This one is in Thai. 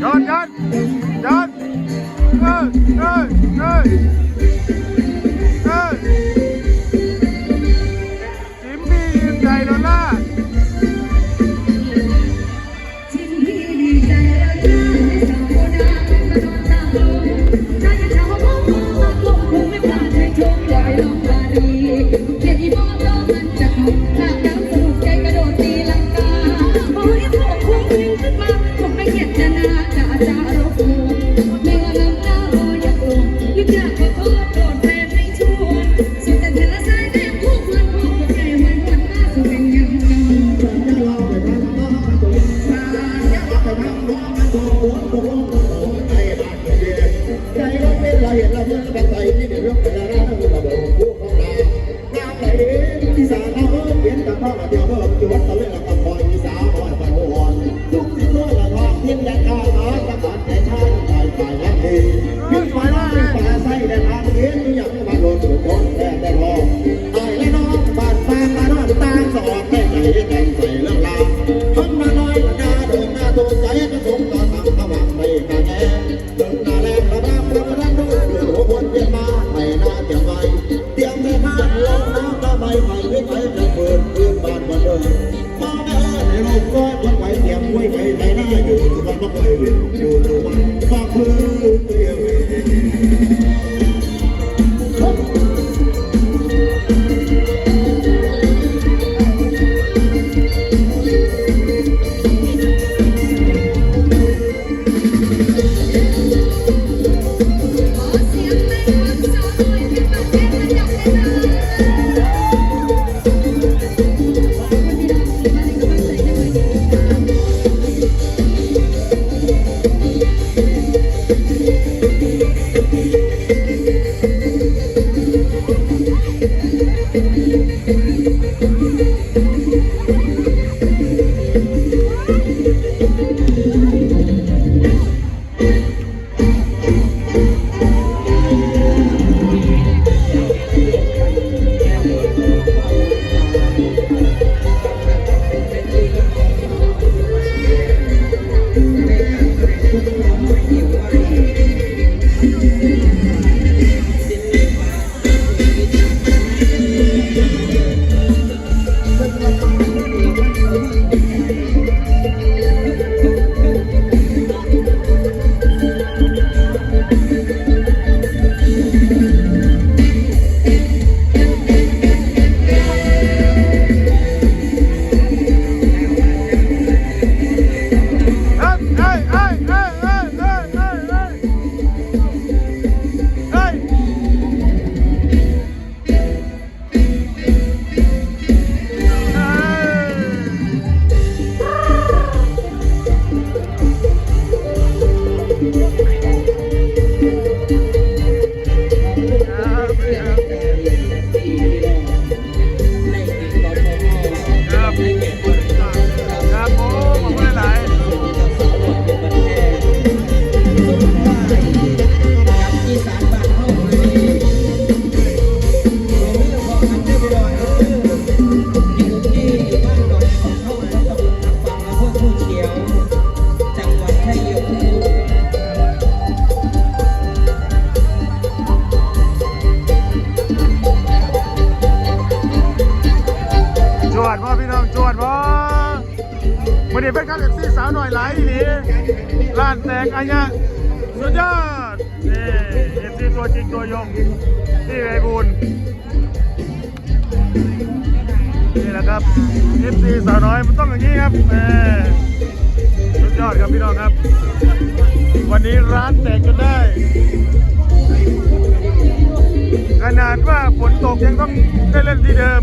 Done, done. นี้เปคนการเอฟซีสาวหน่อยหลายทีนี้ล้านแตกอันเนี้สุดยอดนี่เอฟซีตัวจริงตัวยงนี่ไอบูลนี่แหละครับเอฟซีสาวน้อยมันต้องอย่างนี้ครับเออสุดยอดครับพี่น้องครับ วันนี้ร้านแตกจนได้ ขนาดว่าฝนตกยังต้องได้เล่นที่เดิม